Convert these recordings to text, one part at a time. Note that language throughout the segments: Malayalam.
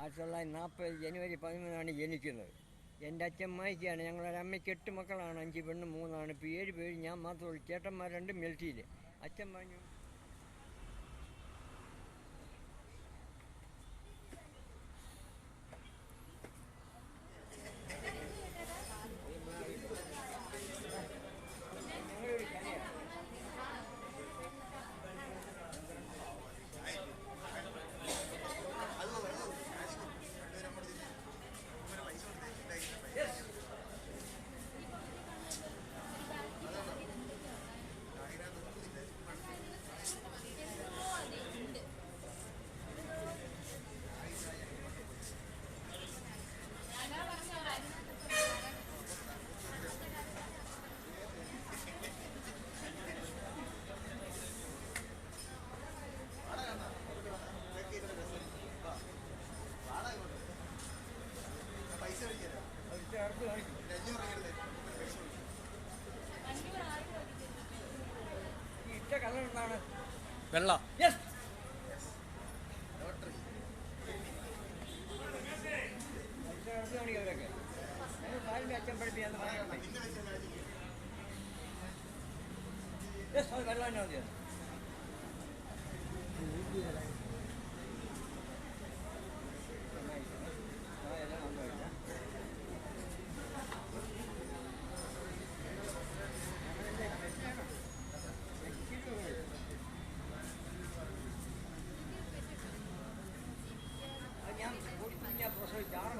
ആയിരത്തി തൊള്ളായിരത്തി നാൽപ്പത് ജനുവരി പതിമൂന്നാണ് ജനിക്കുന്നത്. എന്റെ അച്ഛൻ മായിക്കാണ് ഞങ്ങളൊരു അമ്മയ്ക്ക് എട്ട് മക്കളാണ്. അഞ്ച് പെണ്ണും മൂന്നാണ്. ഇപ്പോൾ ഏഴ് പേര് ഞാൻ മാത്രമേ ഉള്ളൂ. ചേട്ടന്മാർ രണ്ടും മിലിറ്ററിയിൽ അച്ഛൻ പറഞ്ഞു അത് വെള്ളം തന്നെ മതിയോ ആ എല്ലാം നന്നായിട്ടാ അത് ഞാൻ പ്രസവിച്ച ആറ്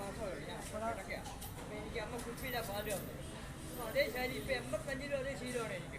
എനിക്ക് അമ്മ കുപ്പിയിലെ പാൽ തന്നത് അതേ ശൈലി ഇപ്പോൾ എൺപത്തഞ്ചിലും അതേ ശീലമാണ് എനിക്ക്.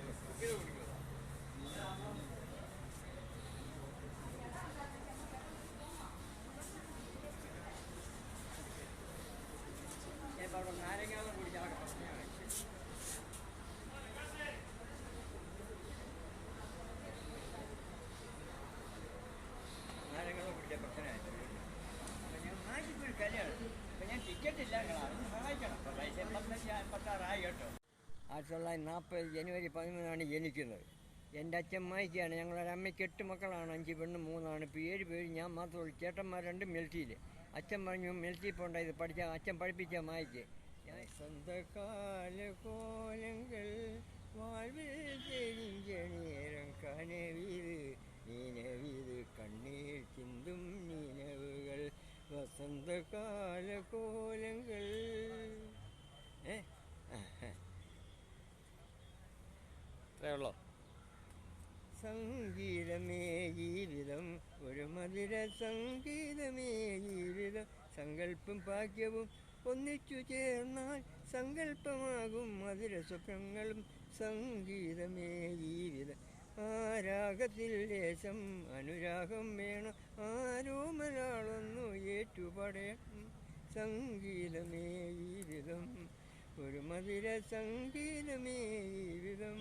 എൺപത്തഞ്ച് എൺപത്താറായി കേട്ടോ ആയിരത്തി തൊള്ളായിരത്തി നാൽപ്പത് ജനുവരി പതിമൂന്നാണ് ജനിക്കുന്നത് എൻ്റെ അച്ഛൻ മായിക്കാണ് ഞങ്ങളൊരു അമ്മയ്ക്ക് എട്ട് മക്കളാണ് അഞ്ച് പെണ്ണ് മൂന്നാണ് ഇപ്പോൾ ഏഴ് പേര് ഞാൻ മാത്രമേ ചേട്ടന്മാർ രണ്ട് മിലിറ്ററിയിൽ അച്ഛൻ പറഞ്ഞു മിലിറ്ററി പോണ്ട ഇത് പഠിച്ച അച്ഛൻ പഠിപ്പിച്ച മായിക്ക് ഞാൻ സ്വന്തകാല കോലങ്ങൾ வாழ்வில் தெரிஞ்ச நேரம் கனவிது நினைவிது கண்ணீர் சிந்தும் நினைவுகள் வசந்த கால கோலங்கள் ഏ? ഉള്ളോ? സംഗീതമേ ജീവിതം ഒരു മധുര സംഗീതമേ ജീവിതം സങ്കല്പം ഭാഗ്യവും ഒന്നിച്ചു ചേർന്നാൽ സങ്കല്പമാകും മധുര സ്വപ്നങ്ങളും. സംഗീതമേ ജീവിതം രാഗത്തിൽ ലേശം അനുരാഗം വേണം. ആരോ മലയാളൊന്നു ഏറ്റുപടയണം സംഗീതമേ ജീവിതം മധുര സംഗീതമേ ജീവിതം